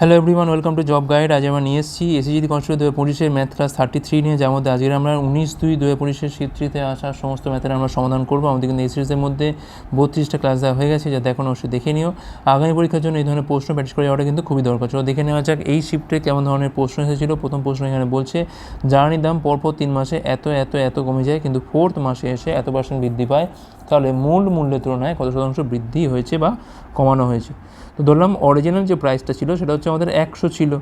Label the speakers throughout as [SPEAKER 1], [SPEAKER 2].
[SPEAKER 1] Hello everyone welcome to job guide আজ আমরা নিয়ে এসেছি এসিজিডি কনস্টেবল দু হাজার পঁচিশের ম্যাথ ক্লাস থার্টি থ্রি নিয়ে। যার মধ্যে আজকে আমরা উনিশ দুই দু হাজার পঁচিশের সিট্রিতে আসা সমস্ত ম্যাথের আমরা সমাধান করব। আমাদের কিন্তু এই সিরিজের মধ্যে বত্রিশটা ক্লাস দেওয়া হয়ে গেছে যাতে এখন অবশ্যই দেখে নিও। আগামী পরীক্ষার জন্য এই ধরনের প্রশ্ন প্র্যাকটিস করে যাওয়াটা কিন্তু খুবই দরকার। চলো দেখে নেওয়া যাক এই শিফটে কেমন ধরনের প্রশ্ন এসেছিল। প্রথম প্রশ্ন এখানে বলছে জ্বালানির দাম পরপর তিন মাসে এত এত এত কমে যায়, কিন্তু ফোর্থ মাসে এসে এত পার্সেন্ট বৃদ্ধি পায়। তাহলে মূল মূল্যের তুলনায় কত শতাংশ বৃদ্ধি হয়েছে বা কমানো হয়েছে? তো ধরলাম অরিজিনাল যে প্রাইসটা ছিল, সেটা হচ্ছে আমাদের একশো ছিল।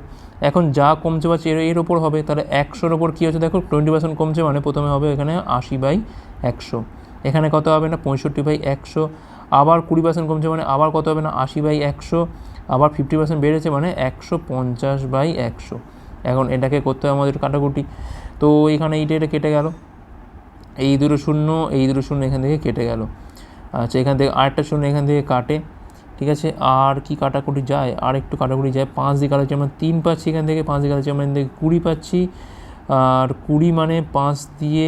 [SPEAKER 1] এখন যা কমছে বা এর ওপর হবে, তাহলে একশোর ওপর কী হচ্ছে? দেখো টোয়েন্টি পার্সেন্ট কমছে মানে প্রথমে হবে এখানে আশি বাই একশো। এখানে কত হবে না? পঁয়ষট্টি বাই একশো। আবার কুড়ি পার্সেন্ট কমছে মানে আবার কত হবে না? আশি বাই একশো। আবার ফিফটি পার্সেন্ট বেড়েছে মানে একশো পঞ্চাশ বাই একশো। এখন এটাকে করতে হবে আমাদের কাটাকুটি। তো এখানে এইটা এটা কেটে গেল। এই দুটো শূন্য, এই দুটো শূন্য এখান থেকে কেটে গেল। আচ্ছা এখান থেকে আরেকটা শূন্য এখান থেকে কাটে। ঠিক আছে? আর কি কাটাকুটি যায়? আর একটু কাটাকুটি যায়। পাঁচ দিয়ে কাটাচ্ছি আমরা তিন পাচ্ছি এখান থেকে, পাঁচ দিয়ে কাটাচ্ছি আমরা এখান থেকে কুড়ি পাচ্ছি। আর কুড়ি মানে পাঁচ দিয়ে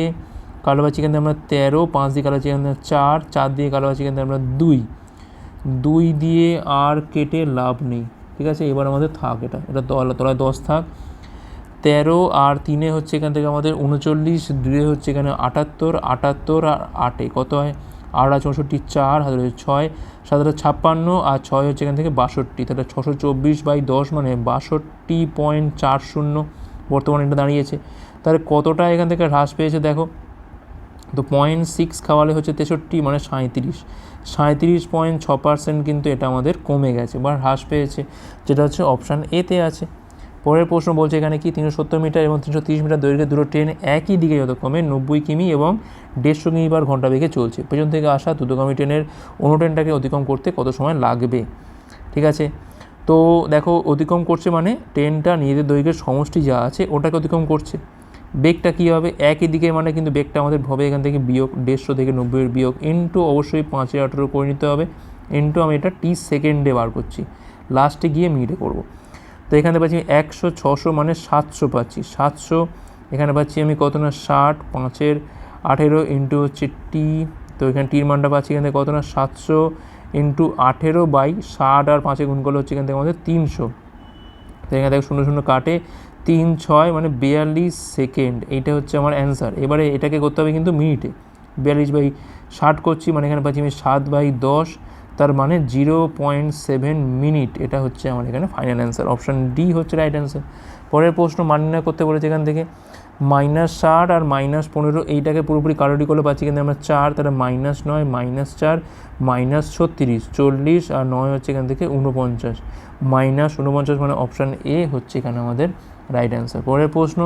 [SPEAKER 1] কালো পাচ্ছি এখান থেকে আমরা তেরো, পাঁচ দিয়ে কালো পাচ্ছি এখান থেকে চার চার দিয়ে কালো পাচ্ছি এখান থেকে আমরা দুই। দুই দিয়ে আর কেটে লাভ নেই, ঠিক আছে? এবার আমাদের থাক এটা এটা তলা তলায় দশ থাক। তেরো আর তিনে হচ্ছে এখান থেকে আমাদের উনচল্লিশ, দুয়ে হচ্ছে এখানে আটাত্তর আটাত্তর আর আটে কত হয়? আড়া চৌষট্টি চার হাজার ছয়। সাত হাজার ছাপ্পান্ন আর ছয় হচ্ছে এখান থেকে বাষট্টি। তাহলে ছশো চব্বিশ বাই দশ মানে বাষট্টি পয়েন্ট চার শূন্য বর্তমানে এটা দাঁড়িয়েছে। তাহলে কতটা এখান থেকে হ্রাস পেয়েছে দেখো? তো পয়েন্ট সিক্স খাওয়ালে হচ্ছে তেষট্টি মানে সাঁত্রিশ সাঁত্রিশ পয়েন্ট ছ পার্সেন্ট কিন্তু এটা আমাদের কমে গেছে বা হ্রাস পেয়েছে। যেটা হচ্ছে অপশান এতে আছে। পরের প্রশ্ন বলছে এখানে কি তিনশো সত্তর মিটার এবং তিনশো তিরিশ মিটার দৈর্ঘ্যের দুটো ট্রেন একই দিকে যতক্রমে নব্বই কিমি এবং দেড়শো কিমি বার ঘণ্টা বেগে চলছে। পেছন থেকে আসা দ্রুতগামী ট্রেনের অন্য ট্রেনটাকে অতিক্রম করতে কত সময় লাগবে? ঠিক আছে? তো দেখো, অতিক্রম করছে মানে ট্রেনটা নিজেদের দৈর্ঘ্যের সমষ্টি যা আছে ওটাকে অতিক্রম করছে। বেগটা কী হবে? একই দিকে মানে কিন্তু বেগটা আমাদের হবে এখান থেকে বিয়োগ দেড়শো থেকে নব্বইয়ের বিয়োগ ইন্টু অবশ্যই পাঁচের আঠেরো করে নিতে হবে। ইন্টু আমি এটা টি সেকেন্ডে বার করছি। লাস্টে গিয়ে মিনিটে করব। তো এখানে পাচ্ছি একশো, ছশো মানে সাতশো পাচ্ছি। সাতশো, এখানে পাচ্ছি আমি কত না? ষাট, পাঁচের আঠেরো ইন্টু হচ্ছে টি তো এখানে টির মানটা পাচ্ছি এখান থেকে কত না? সাতশো ইন্টু আঠেরো বাই ষাট আর পাঁচে গুণ করলে হচ্ছে এখান থেকে আমাদের তিনশো। তো এখান থেকে শূন্য শূন্য কাটে। তিন, ছয় মানে বিয়াল্লিশ সেকেন্ড। এইটা হচ্ছে আমার অ্যান্সার। এবারে এটাকে করতে হবে কিন্তু মিনিটে। বিয়াল্লিশ বাই ষাট করছি মানে এখানে পাচ্ছি আমি সাত বাই দশ। তার মানে জিরো পয়েন্ট সেভেন মিনিট এটা হচ্ছে আমার এখানে ফাইনাল অ্যান্সার অপশান ডি হচ্ছে রাইট অ্যান্সার পরের প্রশ্ন মান নির্ণয় করতে বলেছে এখান থেকে মাইনাস ষাট আর মাইনাস পনেরো, এইটাকে পুরোপুরি কারোটি করলে পাচ্ছি কিন্তু আমরা চার, তাহলে মাইনাস নয় মাইনাস চার মাইনাস ছত্রিশ, চল্লিশ আর নয় হচ্ছে এখান থেকে উনপঞ্চাশ মাইনাস উনপঞ্চাশ মানে অপশান এ হচ্ছে এখানে আমাদের রাইট অ্যান্সার পরের প্রশ্ন,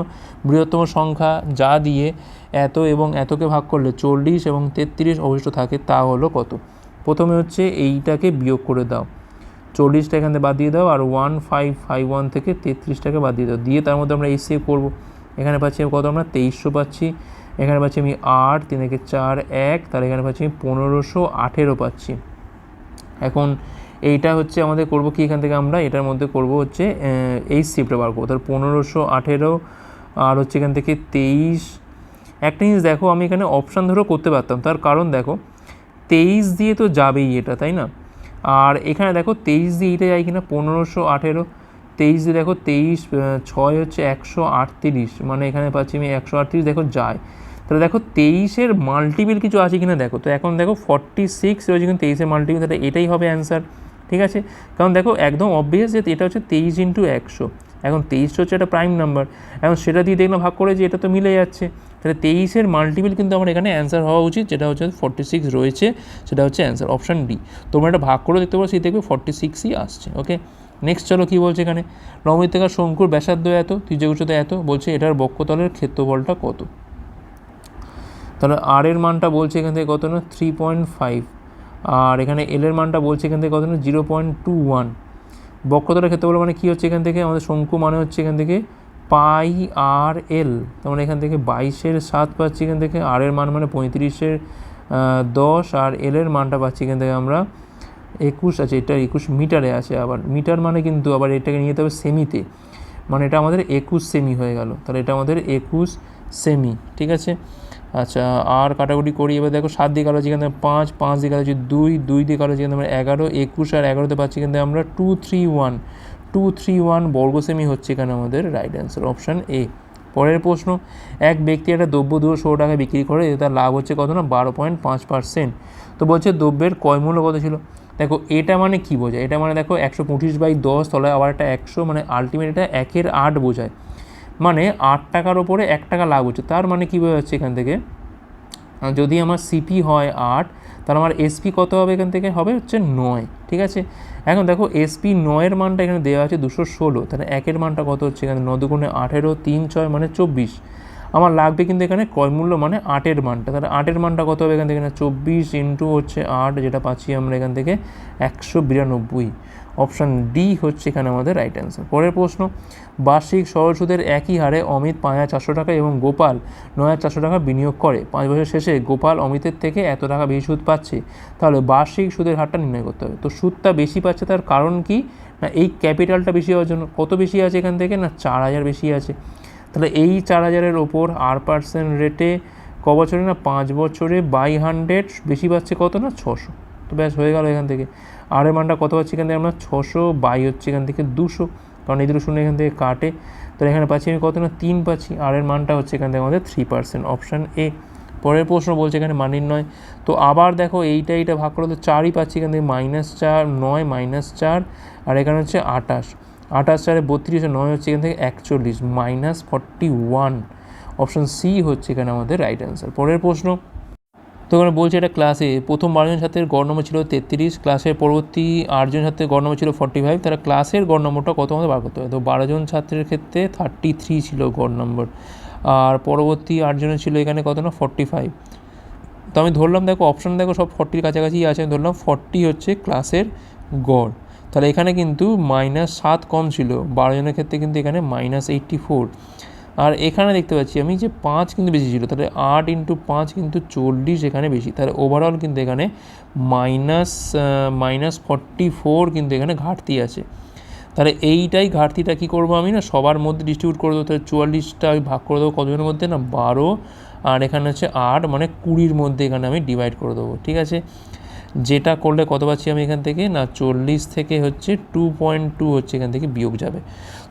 [SPEAKER 1] বৃহত্তম সংখ্যা যা দিয়ে এত এবং এতকে ভাগ করলে চল্লিশ এবং তেত্রিশ অবশিষ্ট থাকে তা হলো কত? প্রথমে হচ্ছে এইটাকে বিয়োগ করে দাও। চল্লিশটা এখান বাদ দিয়ে দাও আর ওয়ান ফাইভ ফাইভ ওয়ান থেকে তেত্রিশটাকে বাদ দিয়ে দাও। দিয়ে তার মধ্যে আমরা এই সেভ করব। এখানে পাচ্ছি কত? আমরা তেইশশো পাচ্ছি। এখানে পাচ্ছি আমি আট, তিন থেকে চার, এক। তাহলে এখানে পাচ্ছি আমি পনেরোশো আঠেরো পাচ্ছি। এখন এইটা হচ্ছে আমাদের করব কি? এখান থেকে আমরা এটার মধ্যে করব হচ্ছে এই শিফটটা বার করব। তাহলে পনেরোশো আঠেরো আর হচ্ছে এখান থেকে তেইশ। একটা জিনিস দেখো, আমি এখানে অপশান ধরেও করতে পারতাম। তার কারণ দেখো তেইশ দিয়ে তো যাবেই এটা, তাই না? আর এখানে দেখো তেইশ দিয়ে এটা যায় কিনা পনেরোশো আঠেরো, তেইশ দিয়ে দেখো তেইশ ছয় হচ্ছে একশো আটত্রিশ মানে এখানে পাচ্ছি আমি একশো আটত্রিশ, দেখো যায়। তাহলে দেখো তেইশের মাল্টিপিল কিছু আছে কিনা দেখো, তো এখন দেখো ফর্টি সিক্স রয়েছে কিন্তু তেইশের মাল্টিপিল তাহলে এটাই হবে অ্যান্সার ঠিক আছে? কারণ দেখো একদম অবভিয়াস যে এটা হচ্ছে তেইশ ইন্টু একশো, এখন তেইশ হচ্ছে একটা প্রাইম নাম্বার এখন সেটা দিয়ে দেখলাম ভাগ করে যে এটা তো মিলে যাচ্ছে তাহলে তেইশের মাল্টিপিল কিন্তু আমার এখানে অ্যান্সার হওয়া উচিত, যেটা হচ্ছে ফর্টি সিক্স রয়েছে, সেটা হচ্ছে অ্যান্সার অপশান ডি তোমরা এটা ভাগ করে দেখতে পারো, সেই দেখবে ফর্টি সিক্সই আসছে ওকে নেক্সট চলো কী বলছে এখানে? নবমৃত্তিকার শঙ্কুর ব্যাসার্ধ এত ত্রিজ্য উচ্চতা এত, বলছে এটার বক্ষতলের ক্ষেত্রফলটা কত? তাহলে আর এর মানটা বলছে এখান থেকে কত না? থ্রি পয়েন্ট ফাইভ আর এখানে এল এর মানটা বলছে এখান থেকে কত না? জিরো পয়েন্ট টু ওয়ান বক্ষতলের ক্ষেত্রফল মানে কী হচ্ছে এখান থেকে? আমাদের শঙ্কু মানে হচ্ছে এখান থেকে পাই আর এল, তার মানে এখান থেকে বাইশের সাত পাচ্ছি এখান থেকে, আর এর মান মানে পঁয়ত্রিশের দশ, আর এল এর মানটা পাচ্ছি এখান থেকে আমরা একুশ আছে, এটা একুশ মিটারে আছে আবার। মিটার মানে কিন্তু আবার এটাকে নিয়ে যেতে হবে সেমিতে। মানে এটা আমাদের একুশ সেমি হয়ে গেল। তাহলে এটা আমাদের একুশ সেমি, ঠিক আছে? আচ্ছা আর কাটাকুটি করি। এবার দেখো সাত দিয়ে কালো যেখানে পাঁচ পাঁচ দিয়ে কালো দুই দুই দিয়ে কালো যেখানে আমরা এগারো, একুশ আর এগারোতে পাচ্ছি কিন্তু আমরা two three one two three one বর্গ সেমি হচ্ছে এখানে আমাদের রাইট অ্যান্সার অপশান এ পরের প্রশ্ন, এক ব্যক্তি একটা দ্রব্য দুশো টাকা বিক্রি করে, তার লাভ হচ্ছে কত না? বারো পয়েন্ট পাঁচ পার্সেন্ট তো বলছে দ্রব্যের কয় মূল্য কত ছিল? দেখো, এটা মানে কি বোঝায়? এটা মানে দেখো, একশো পঁচিশ বাই দশ তলায় আবার একটা একশো মানে আলটিমেট এটা একের আট বোঝায়। মানে আট টাকার ওপরে এক টাকা লাভ হচ্ছে। তার মানে কী বোঝা যাচ্ছে এখান থেকে? যদি আমার সিপি হয় আট, তাহলে আমার এসপি কত হবে এখান থেকে? হবে হচ্ছে নয়। ঠিক আছে? এখন দেখো এসপি নয়ের মানটা এখানে দেওয়া আছে দুশো ষোলো, তাহলে একের মানটা কত হচ্ছে এখানে? ন আঠেরো, তিন ছয় মানে চব্বিশ। আমার লাগবে কিন্তু এখানে ক্রয় মূল্য মানে আটের মানটা, তাহলে আটের মানটা কত হবে এখান থেকে? চব্বিশ ইন্টু হচ্ছে আট, যেটা পাচ্ছি আমরা এখান থেকে একশো বিরানব্বই। অপশান ডি হচ্ছে এখানে আমাদের রাইট অ্যান্সার পরের প্রশ্ন, বার্ষিক সরল সুদের একই হারে অমিত পাঁচ হাজার চারশো টাকা এবং গোপাল নয় হাজার চারশো টাকা বিনিয়োগ করে। পাঁচ বছর শেষে গোপাল অমিতের থেকে এত টাকা বেশি সুদ পাচ্ছে, তাহলে বার্ষিক সুদের হারটা নির্ণয় করতে হবে। তো সুদটা বেশি পাচ্ছে তার কারণ কি? না, এই ক্যাপিটালটা বেশি হওয়ার জন্য কত বেশি আছে এখান থেকে? না, চার হাজার বেশি আছে। তাহলে এই চার হাজারের ওপর আর পার্সেন্ট রেটে ক বছরে না, পাঁচ বছরে বাই হান্ড্রেড বেশি পাচ্ছে কত না, ছশো। তো ব্যাস হয়ে গেল এখান থেকে। আর এর মানটা কত পাচ্ছি এখান থেকে আমরা? ছশো বাই হচ্ছে এখান থেকে দুশো। কারণ এই দুটো শূন্য এখান থেকে কাটে। তো এখানে পাচ্ছি আমি কত না? তিন পাচ্ছি। আর এর মানটা হচ্ছে এখান থেকে আমাদের থ্রি পার্সেন্ট অপশান এ পরের প্রশ্ন বলছে এখানে মানির নয়। তো আবার দেখো এইটা এইটা ভাগ করে তো চারই পাচ্ছি এখান থেকে। মাইনাস চার, নয় মাইনাস চার। আর এখানে হচ্ছে আটাশ আঠাশ চারে বত্রিশ নয় হচ্ছে এখান থেকে একচল্লিশ। Minus forty one option C হচ্ছে এখানে আমাদের রাইট অ্যান্সার পরের প্রশ্ন তো এখানে বলছে এটা ক্লাসে প্রথম বারোজন ছাত্রের গড় নম্বর ছিল তেত্রিশ ক্লাসের পরবর্তী আটজন ছাত্রের গড় নম্বর ছিল ফর্টি ফাইভ তারা ক্লাসের গড় নম্বরটা কত আমাদের বার করতে হবে? তো বারোজন ছাত্রের ক্ষেত্রে থার্টি থ্রি ছিল গড় নম্বর আর পরবর্তী আটজনের ছিল এখানে কত না? ফর্টি ফাইভ তো আমি ধরলাম, দেখো অপশান দেখো, সব ফর্টির কাছাকাছি আছে। আমি ধরলাম ফর্টি হচ্ছে ক্লাসের গড়। তাহলে এখানে কিন্তু মাইনাস সাত কম ছিল। বারো জনের ক্ষেত্রে কিন্তু এখানে মাইনাস এইট্টি ফোর আর এখানে দেখতে পাচ্ছি আমি যে পাঁচ কিন্তু বেশি ছিল, তাহলে আট ইন্টু পাঁচ কিন্তু চল্লিশ এখানে বেশি। তাহলে ওভারঅল কিন্তু এখানে মাইনাস মাইনাস ফর্টি ফোর কিন্তু এখানে ঘাটতি আছে। তাহলে এইটাই ঘাটতিটা কী করব আমি না? সবার মধ্যে ডিস্ট্রিবিউট করে দেবো, তাহলে চুয়াল্লিশটা আমি ভাগ করে দেবো কতজনের মধ্যে না? বারো। আর এখানে হচ্ছে আট মানে কুড়ির মধ্যে এখানে আমি ডিভাইড করে দেবো, ঠিক আছে? যেটা করলে কত পাচ্ছি আমি এখান থেকে? না, চল্লিশ থেকে হচ্ছে টু পয়েন্ট টু হচ্ছে এখান থেকে বিয়োগ যাবে।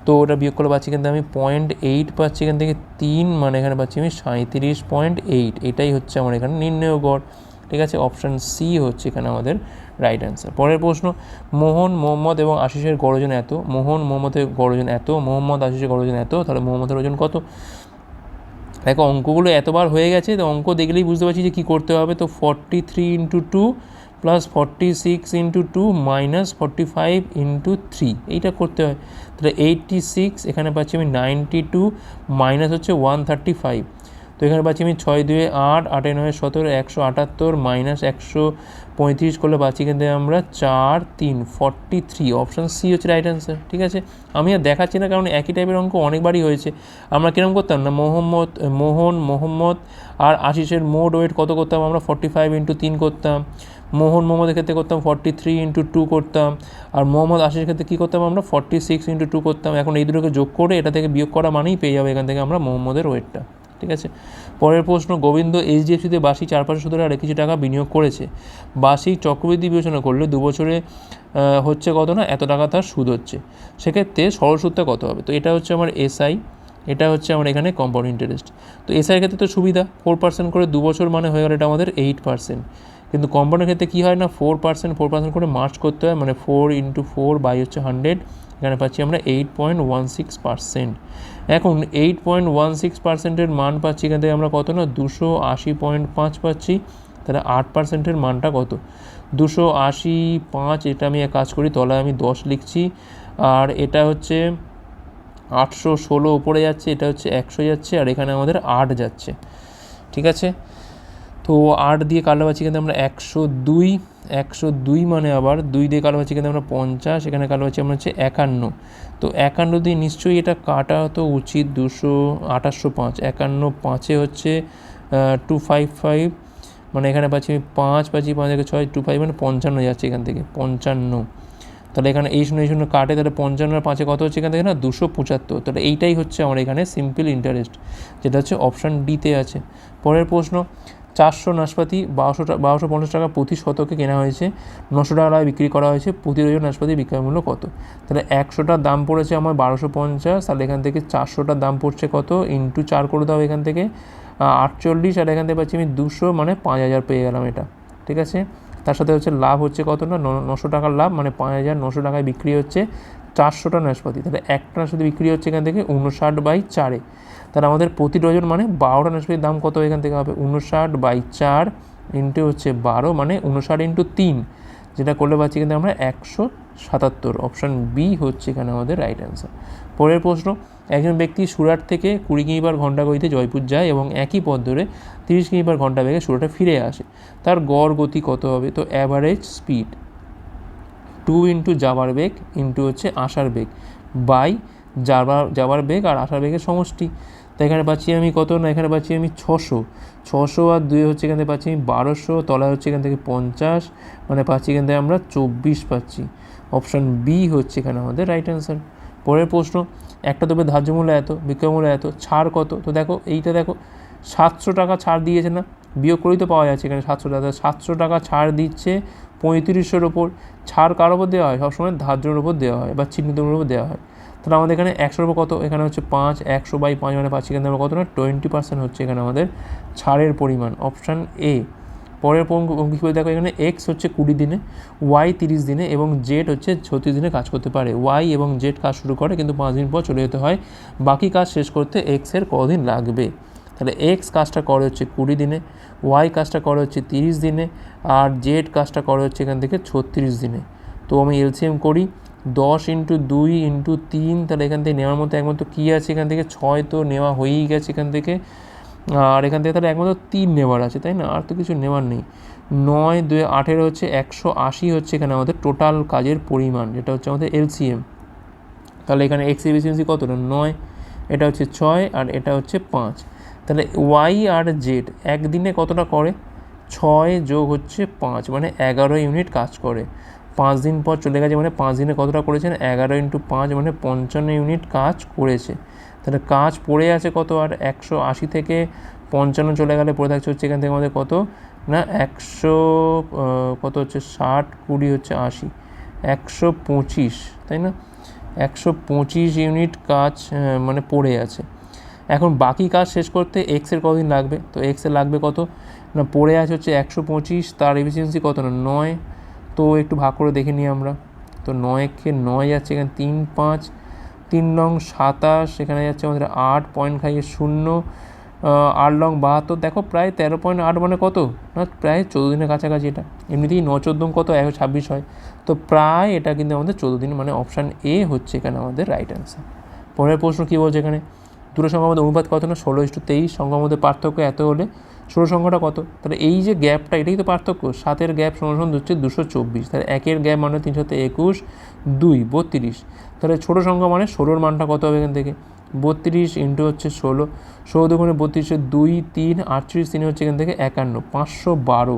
[SPEAKER 1] তো ওটা বিয়োগ করলে পাচ্ছি কিন্তু আমি পয়েন্ট এইট পাচ্ছি, এখান থেকে তিন মানে এখানে পাচ্ছি আমি সাঁত্রিশ পয়েন্ট এইট এটাই হচ্ছে আমার এখানে নির্ণয় গড়। ঠিক আছে? অপশান সি হচ্ছে এখানে আমাদের রাইট অ্যান্সার পরের প্রশ্ন, মোহন, মোহাম্মদ এবং আশিসের গড়জন এত? মোহন, মোহাম্মদের গড়জন এত? মোহাম্মদ, আশিসের গড়জন এত? তাহলে মোহাম্মদের ওজন কত? দেখো, অঙ্কগুলো এতবার হয়ে গেছে, তো অঙ্ক দেখলেই বুঝতে পারছি যে কী করতে হবে। তো forty three into two plus forty six into two minus forty five into three এইটা করতে হয়। তাহলে এইটটি সিক্স এখানে পাচ্ছি আমি নাইনটি টু মাইনাস হচ্ছে ওয়ান থার্টি ফাইভ তো এখানে পাচ্ছি আমি ছয় দুয়ে আট, আটে নয় সতেরো, একশো আটাত্তর মাইনাস একশো পঁয়ত্রিশ করলে পাচ্ছি কিন্তু আমরা চার, তিন ফর্টি থ্রি অপশান সি হচ্ছে রাইট অ্যান্সার ঠিক আছে? আমি আর দেখাচ্ছি না কারণ একই টাইপের অঙ্ক অনেকবারই হয়েছে। আমরা কীরকম করতাম না? মোহাম্মদ, মোহন, মোহাম্মদ আর আশিসের মোড ওয়েট কত করতাম? আমরা ফর্টি ফাইভ ইন্টু তিন করতাম। মোহন মোহাম্মদের ক্ষেত্রে করতাম ফর্টি থ্রি ইন্টু টু করতাম। আর মোহাম্মদ আশিসের ক্ষেত্রে কী করতাম আমরা? ফর্টি সিক্স ইন্টু টু করতাম। এখন এই দুটোকে যোগ করে এটা থেকে বিয়োগ করা মানেই পেয়ে যাবে এখান থেকে আমরা মোহাম্মদের ওয়েটটা ঠিক আছে? পরের প্রশ্ন, গোবিন্দ এইচডিএফসিতে বার্ষিক চার পাঁচশো সুদের আর কিছু টাকা বিনিয়োগ করেছে। বার্ষিক চক্রবৃদ্ধি বিবেচনা করলে দু বছরে হচ্ছে কত না? এত টাকা তার সুদ হচ্ছে। সেক্ষেত্রে সরল সুদটা কত হবে? তো এটা হচ্ছে আমার এসআই, এটা হচ্ছে আমার এখানে কম্পাউন্ড ইন্টারেস্ট তো এসআইয়ের ক্ষেত্রে তো সুবিধা ফোর পার্সেন্ট করে দু বছর মানে হয়ে গেল এটা আমাদের এইট পার্সেন্ট কিন্তু কম্পাউন্ডের ক্ষেত্রে কী হয় না? ফোর পার্সেন্ট ফোর পার্সেন্ট করে মার্চ করতে হয় মানে ফোর ইন্টু ফোর বাই হচ্ছে হান্ড্রেড এখানে পাচ্ছি আমরা eight point one six percent এখন এইট পয়েন্ট ওয়ান সিক্স পার্সেন্টের মান পাচ্ছি এখান থেকে আমরা কত না? দুশো আশি পয়েন্ট পাঁচ পাচ্ছি, তাহলে আট পার্সেন্টের মানটা কত? দুশো আশি পাঁচ, এটা আমি এক কাজ করি, তলায় আমি দশ লিখছি, আর এটা হচ্ছে আটশো ষোলো, উপরে যাচ্ছে, এটা হচ্ছে একশো যাচ্ছে, আর এখানে আমাদের আট যাচ্ছে। ঠিক আছে? তো আট দিয়ে কালো পাচ্ছি কিন্তু আমরা একশো দুই একশো দুই মানে আবার দুই দিয়ে কালো পাচ্ছি কিন্তু আমরা পঞ্চাশ, এখানে কালো পাচ্ছি আমরা হচ্ছে একান্ন। তো একান্ন দিয়ে নিশ্চয়ই এটা কাটা তো উচিত দুশো আঠাশশো পাঁচ। একান্ন পাঁচে হচ্ছে টু ফাইভ ফাইভ মানে এখানে পাচ্ছি আমি পাঁচ, পাচ্ছি পাঁচ থেকে ছয় টু ফাইভ মানে পঞ্চান্ন যাচ্ছে এখান থেকে, পঞ্চান্ন। তাহলে এখানে এই শূন্য এই শূন্য কাটে, তাহলে পঞ্চান্ন আর পাঁচে কত হচ্ছে এখান থেকে না, দুশো পঁচাত্তর। তাহলে এইটাই হচ্ছে আমার এখানে সিম্পল ইন্টারেস্ট যেটা হচ্ছে অপশান ডিতে আছে। পরের প্রশ্ন চারশো নাশপাতি, বারোশো বারোশো পঞ্চাশ টাকা প্রতি শতকে কেনা হয়েছে। নশো টাকা লাভে বিক্রি করা হয়েছে। প্রতি ডজন নাশপাতি বিক্রয় মূল্য কত? তাহলে একশোটার দাম পড়েছে আমার বারোশো পঞ্চাশ, তাহলে এখান থেকে চারশোটার দাম পড়ছে কত? ইন্টু চার করে দাও এখান থেকে। আটচল্লিশ, আর এখান থেকে পাচ্ছি আমি দুশো মানে পাঁচ হাজার পেয়ে গেলাম এটা। ঠিক আছে? তার সাথে হচ্ছে লাভ হচ্ছে কত না? নশো টাকার লাভ মানে পাঁচ হাজার নশো টাকায় বিক্রি হচ্ছে চারশোটা নাশপাতি। তাহলে একটা নাশপাতি বিক্রি হচ্ছে এখান থেকে উনষাট বাই চারে। তাহলে আমাদের প্রতি ডজন মানে বারোটা নাশপাতির দাম কত এখান থেকে হবে? উনষাট বাই চার ইন্টু হচ্ছে বারো মানে উনষাট ইন্টু তিন, যেটা করলে পাচ্ছি কিন্তু আমরা একশো সাতাত্তর। অপশান বি হচ্ছে এখানে আমাদের রাইট অ্যান্সার। পরের প্রশ্ন, একজন ব্যক্তি সুরাট থেকে কুড়ি কিমি পার ঘণ্টা গতিতে জয়পুর যায় এবং একই পথ ধরে তিরিশ কিমি পার ঘণ্টা বেগে সুরাটে ফিরে আসে, তার গড় গতি কত হবে? তো অ্যাভারেজ স্পিড টু ইন্টু যাবার বেগ ইন্টু হচ্ছে আসার বেগ বাই যাবার যাবার বেগ আর আসার বেগের সমষ্টি। তো এখানে পাচ্ছি আমি কত? না, এখানে পাচ্ছি আমি ছশো। ছশো আর দুই হচ্ছে এখান থেকে পাচ্ছি আমি বারোশো, তলায় হচ্ছে এখান থেকে পঞ্চাশ মানে পাচ্ছি এখান থেকে আমরা চব্বিশ পাচ্ছি। অপশান বি হচ্ছে এখানে আমাদের রাইট অ্যান্সার পরের প্রশ্ন, একটা তবে ধার্য মূল্য এত, বিক্রয় মূল্য এত, ছাড় কত? তো দেখো, এইটা দেখো, সাতশো টাকা ছাড় দিয়েছে না? বিয়োগ করেই তো পাওয়া যাচ্ছে এখানে সাতশো টাকা। সাতশো টাকা ছাড় দিচ্ছে পঁয়ত্রিশশোর ওপর। ছাড় কার ওপর দেওয়া হয়? সবসময় ধার্যর ওপর দেওয়া হয় বা চিহ্নিতর ওপর দেওয়া হয়। তাহলে আমাদের এখানে একশোর উপর কত? এখানে হচ্ছে পাঁচ, একশো বাই পাঁচ মানে পাচ্ছি এখানে আমরা কত না? টোয়েন্টি পার্সেন্ট হচ্ছে এখানে আমাদের ছাড়ের পরিমাণ। অপশান এ পরের অঙ্কি করে দেখো, এখানে এক্স হচ্ছে কুড়ি দিনে ওয়াই তিরিশ দিনে এবং জেড হচ্ছে ছত্রিশ দিনে কাজ করতে পারে। ওয়াই এবং জেড কাজ শুরু করে কিন্তু পাঁচ দিন পর চলে যেতে হয়। বাকি কাজ শেষ করতে এক্সের কদিন লাগবে? তাহলে এক্স কাজটা করে হচ্ছে কুড়ি দিনে ওয়াই কাজটা করে হচ্ছে তিরিশ দিনে আর জেড কাজটা করে হচ্ছে এখান থেকে ছত্রিশ দিনে। তো আমি এলসিএম করি। দশ ইন্টু দুই ইন্টু তিন, তাহলে এখান থেকে নেওয়ার মতো একমাত্র কী আছে এখান থেকে? ছয় তো নেওয়া হয়েই গেছে এখান থেকে। আর এখান থেকে তাহলে একমাত্র তিন নেওয়ার আছে, তাই না? আর তো কিছু নেওয়ার নেই। নয়, দুই, আঠেরো হচ্ছে একশো আশি হচ্ছে এখানে আমাদের টোটাল কাজের পরিমাণ, যেটা হচ্ছে আমাদের এলসিএম তাহলে এখানে এক্স এফিসিয়েন্সি কতটা নয়, এটা হচ্ছে ছয় আর এটা হচ্ছে পাঁচ। তাহলে ওয়াই আর জেড একদিনে কতটা করে? ছয় যোগ হচ্ছে পাঁচ মানে এগারো ইউনিট কাজ করে। পাঁচ দিন পর চলে গেছে মানে পাঁচ দিনে কতটা করেছেন? এগারো ইন্টু পাঁচ মানে পঞ্চান্ন ইউনিট কাজ করেছে। তাহলে কাজ পড়ে আছে কত? আর একশো আশি থেকে পঞ্চান্ন চলে গেলে পড়ে থাকছে হচ্ছে এখান থেকে আমাদের কত? না, একশো কত হচ্ছে? ষাট, কুড়ি হচ্ছে আশি। একশো পঁচিশ, তাই না? একশো পঁচিশ ইউনিট কাজ মানে পড়ে আছে। এখন বাকি কাজ শেষ করতে এক্সের কদিন লাগবে? তো এক্সের লাগবে কত? না, পড়ে আছে হচ্ছে একশো পঁচিশ, তার এফিসিয়েন্সি কত না? নয়। তো একটু ভাগ করে দেখে নিই আমরা। তো নয়কে নয় যাচ্ছে এখানে তিন পাঁচ তিন নং সাতাশ, এখানে যাচ্ছে আমাদের আট পয়েন্ট খাইয়ে শূন্য আট লং বাহাত্তর। দেখো প্রায় তেরো পয়েন্ট আট মানে কত? না, প্রায় চোদ্দ দিনের কাছাকাছি এটা। এমনিতেই ন চোদ্দ কত? একশো ছাব্বিশ হয়। তো প্রায় এটা কিন্তু আমাদের চোদ্দ দিন মানে অপশান এ হচ্ছে এখানে আমাদের রাইট অ্যান্সার পরের প্রশ্ন কী বলছে এখানে? দুটো সংখ্যার মধ্যে অনুপাত কত না? ষোলো ইস্টু তেইশ, সংখ্যার মধ্যে পার্থক্য এত হলে ষোলো সংখ্যাটা কত? তাহলে এই যে গ্যাপটা, এটাই তো পার্থক্য। সাতের গ্যাপ সমান হচ্ছে দুশো চব্বিশ। তাহলে একের গ্যাপ মানে তিনশো একুশ, দুই, বত্রিশ। তাহলে ছোটো সংখ্যা মানে ষোলোর মানটা কত হবে এখান থেকে? বত্রিশ ইন্টু হচ্ছে ষোলো। ষোলো দুগুণে বত্রিশে দুই, তিন, আটত্রিশ, তিন হচ্ছে এখান থেকে একান্ন, পাঁচশো বারো।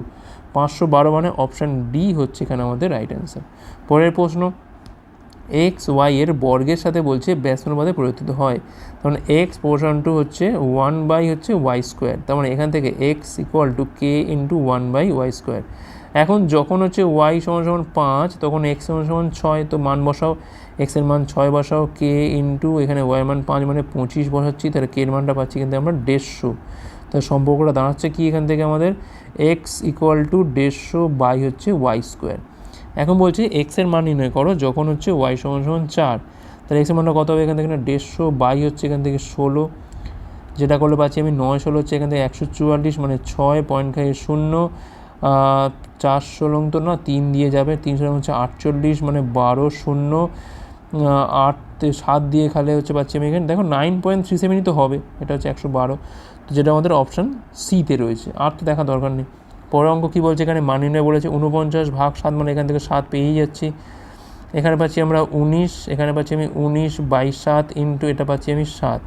[SPEAKER 1] পাঁচশো বারো মানে অপশান ডি হচ্ছে এখানে আমাদের রাইট অ্যান্সার পরের প্রশ্ন এক্স ওয়াই এর বর্গের সাথে বলছে ব্যাস অনুপাতে পরিবর্তিত হয়। তখন এক্স পোর্শন টু হচ্ছে ওয়ান বাই হচ্ছে ওয়াই স্কোয়ার তার মানে এখান থেকে X equal to K into one by Y square এখন যখন হচ্ছে ওয়াই সমান সমান পাঁচ, তখন এক্স সমান সমান ছয়, তো মান বসাও। এক্সের মান ছয় বসাও কে ইন্টু এখানে ওয়াই মান পাঁচ মানে পঁচিশ বসাচ্ছি, তাহলে কে মানটা পাচ্ছি কিন্তু আমরা দেড়শো। তাহলে সম্পর্কটা দাঁড়াচ্ছে কি এখান থেকে আমাদের? এক্স ইকুয়াল টু দেড়শো বাই হচ্ছে ওয়াই স্কোয়ার এখন বলছি এক্সের মান নির্ণয় করো, যখন হচ্ছে ওয়াই সমান সমান চার, তাহলে এক্সের মানটা কত হবে এখান থেকে? দেড়শো বাই হচ্ছে এখান থেকে ষোলো। যেটা করলে পাচ্ছি আমি নয়, ষোলো হচ্ছে এখান থেকে একশো চুয়াল্লিশ মানে ছয় পয়েন্ট খাই শূন্য। আহ, চার ষোলং তো না তিন দিয়ে যাবে তিন ষোলং হচ্ছে আটচল্লিশ মানে বারো শূন্য আট সাত দিয়ে খালে হচ্ছে পাচ্ছি আমি এখানে। দেখো নাইন পয়েন্ট থ্রি সেভেনই তো হবে এটা হচ্ছে একশো বারো। তো যেটা আমাদের অপশান সিতে রয়েছে আর তো দেখা দরকার নেই। পরের অঙ্ক কী বলছে এখানে? মান নির্ণয় বলেছে উনপঞ্চাশ ভাগ সাত মানে এখান থেকে সাত পেয়েই যাচ্ছি। এখানে পাচ্ছি আমরা উনিশ এখানে পাচ্ছি আমি উনিশ বাই সাত ইন্টু এটা পাচ্ছি আমি সাত।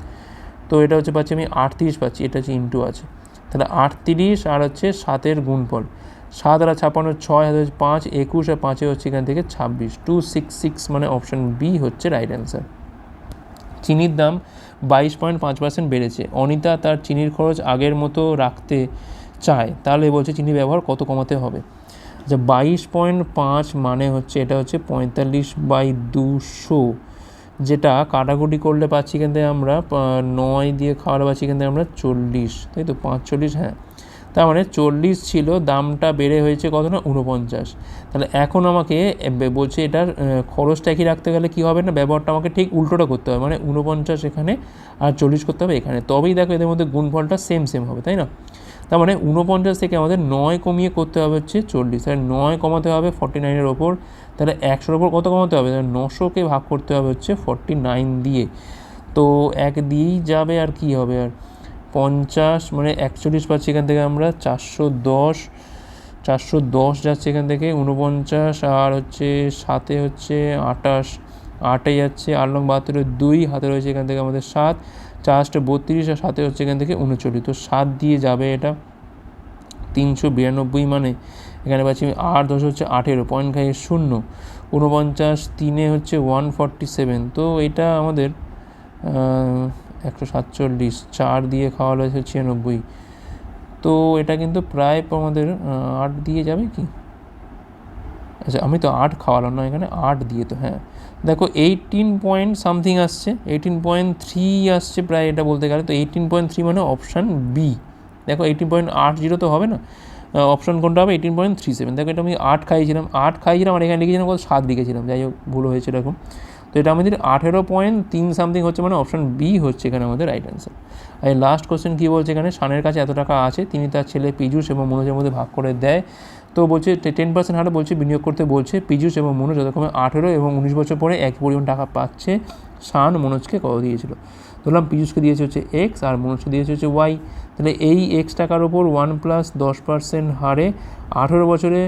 [SPEAKER 1] তো এটা হচ্ছে পাচ্ছি আমি আটত্রিশ পাচ্ছি এটা হচ্ছে ইন্টু আছে। তাহলে আটত্রিশ আর হচ্ছে সাতের গুণফল। সাত আর ছাপান্ন, ছয় হাতে হচ্ছে পাঁচ, একুশ আর পাঁচে হচ্ছে এখান থেকে ছাব্বিশ। টু সিক্স সিক্স মানে অপশান বি হচ্ছে রাইট অ্যান্সার। চিনির দাম বাইশ পয়েন্ট পাঁচ পার্সেন্ট বেড়েছে। অনিতা তার চিনির খরচ আগের মতো রাখতে চায়, তাহলে বলছে চিনি ব্যবহার কত কমাতে হবে? আচ্ছা বাইশ পয়েন্ট পাঁচ মানে হচ্ছে, এটা হচ্ছে পঁয়তাল্লিশ বাই দুশো। যেটা কাটাকুটি করলে পাচ্ছি কিন্তু আমরা নয় দিয়ে খাওয়ালে পাচ্ছি কিন্তু আমরা চল্লিশ, তাই তো? পাঁচচল্লিশ হ্যাঁ। তার মানে চল্লিশ ছিল, দামটা বেড়ে হয়েছে কত না উনপঞ্চাশ তাহলে এখন আমাকে বলছে এটার খরচটা একই রাখতে গেলে কী হবে না? ব্যবহারটা আমাকে ঠিক উল্টোটা করতে হবে। মানে উনপঞ্চাশ এখানে আর চল্লিশ করতে হবে এখানে। তবেই দেখো এদের মধ্যে গুণফলটা সেম সেম হবে, তাই না? তার মানে উনপঞ্চাশ থেকে আমাদের নয় কমিয়ে করতে হবে হচ্ছে চল্লিশ। তাহলে নয় কমাতে হবে ফর্টি নাইনের ওপর। তাহলে একশোর ওপর কত কমাতে হবে? তাহলে নশোকে ভাগ করতে হবে হচ্ছে ফর্টি নাইন দিয়ে। তো এক দিয়েই যাবে আর কি হবে আর? পঞ্চাশ মানে একচল্লিশ পাচ্ছি এখান থেকে আমরা, চারশো দশ চারশো দশ যাচ্ছে এখান থেকে উনপঞ্চাশ আর হচ্ছে সাতে হচ্ছে আটাশ, আটে যাচ্ছে আট লং বাহাত্তরের দুই, হাতে রয়েছে এখান থেকে আমাদের সাত, চারটে বত্রিশ, আর সাথে হচ্ছে এখান থেকে উনচল্লিশ তো সাত দিয়ে যাবে এটা তিনশো বিরানব্বই মানে এখানে পাচ্ছি আমি আট দশ হচ্ছে আঠেরো পয়েন্ট খাই শূন্য উনপঞ্চাশ তিনে হচ্ছে ওয়ান ফর্টি সেভেন তো এটা আমাদের একশো সাতচল্লিশ, চার দিয়ে খাওয়ালো হয়েছে ছিয়ানব্বই। তো এটা কিন্তু প্রায় আমাদের আট দিয়ে যাবে কি? আচ্ছা আমি তো আট খাওয়ালাম না এখানে, আট দিয়ে তো হ্যাঁ। দেখো এইটিন পয়েন্ট সামথিং আসছে এইটিন পয়েন্ট থ্রি আসছে প্রায় এটা বলতে গেলে, তো এইটিন পয়েন্ট থ্রি মানে অপশান বি দেখো এইটিন পয়েন্ট আট জিরো তো হবে না অপশান কোনটা হবে? এইটিন পয়েন্ট থ্রি সেভেন দেখো, এটা আমি আট খাইয়েছিলাম আট খাইয়েছিলাম আর এখানে লিখেছিলাম কত? সাত লিখেছিলাম, যাই হোক, ভুল হয়েছে এরকম। তো এটা আমাদের আঠেরো পয়েন্ট তিন সামথিং হচ্ছে মানে অপশান বি হচ্ছে এখানে আমাদের রাইট অ্যান্সার আর লাস্ট কোশ্চেন কী বলছে এখানে? শানের কাছে এত টাকা আছে, তিনি তার ছেলে পীযুষ এবং মনোজের মধ্যে ভাগ করে দেয়। তো বলছে টেন পার্সেন্ট হারে বলছে, বিনিয়োগ করতে বলছে পীযুষ এবং মনোজ যথাক্রমে আঠেরো এবং উনিশ বছর পরে এক পরিমাণ টাকা পাচ্ছে। শান মনোজকে কত দিয়েছিল? ধরলাম পীযুষকে দিয়েছে হচ্ছে এক্স আর মনোজকে দিয়েছে হচ্ছে ওয়াই তাহলে এই এক্স টাকার ওপর ওয়ান প্লাস দশ পার্সেন্ট হারে আঠেরো বছরে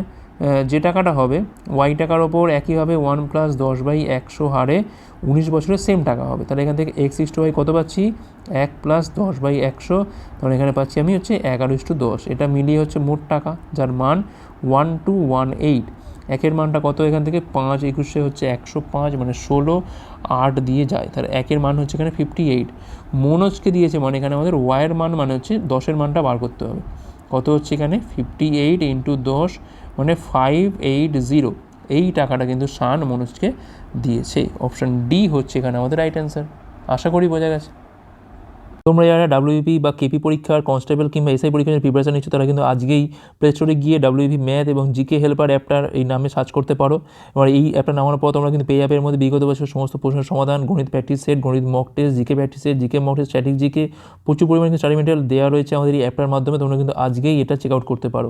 [SPEAKER 1] যে টাকাটা হবে ওয়াই টাকার ওপর একইভাবে ওয়ান প্লাস দশ বাই একশো হারে উনিশ বছরে সেম টাকা হবে। তাহলে এখান থেকে এক্স ইস্টু ওয়াই কত পাচ্ছি? এক প্লাস দশ বাই একশো। তখন এখানে পাচ্ছি আমি হচ্ছে এগারো ইস্টু দশ। এটা মিলিয়ে হচ্ছে মোট টাকা, যার মান ওয়ান টু ওয়ান এইট একের মানটা কত? এখান থেকে পাঁচ একুশে হচ্ছে একশো পাঁচ মানে ষোলো, আট দিয়ে যায়। তাহলে একের মান হচ্ছে এখানে ফিফটি এইট মনোজকে দিয়েছে মানে এখানে আমাদের ওয়াইয়ের মান মানে হচ্ছে দশের মানটা বার করতে হবে। কত হচ্ছে এখানে? ফিফটি এইট ইন্টু দশ মানে ফাইভ এইট জিরো এই টাকাটা কিন্তু শান মনোজকে দিয়েছে। অপশান ডি হচ্ছে এখানে আমাদের রাইট অ্যান্সার আশা করি বোঝা গেছে। তোমরা যারা ডাব্লিউপি বা কেপি পরীক্ষার কনস্টেবল কিংবা এসআই পরীক্ষার প্রিপারেশন নিচ্ছ, তারা কিন্তু আজকেই প্লে স্টোরে গিয়ে ডাব্লিউপি ম্যাথ এবং জিকে হেল্পার অ্যাপটার এই নামে সার্চ করতে পারো। এবার এই অ্যাপটা নামানোর পর তোমরা কিন্তু পেয়ে অ্যাপের মধ্যে বিগত বছর সমস্ত প্রশ্নের সমাধান, গণিত প্র্যাকটিস সেট গণিত mock test GK practice set GK mock test static GK প্রচুর পরিমাণে স্টাডি মেটেরিয়াল দেওয়া রয়েছে আমাদের এই অ্যাপটার মাধ্যমে। তোমরা কিন্তু আজকেই এটা চেক আউট করতে পারো।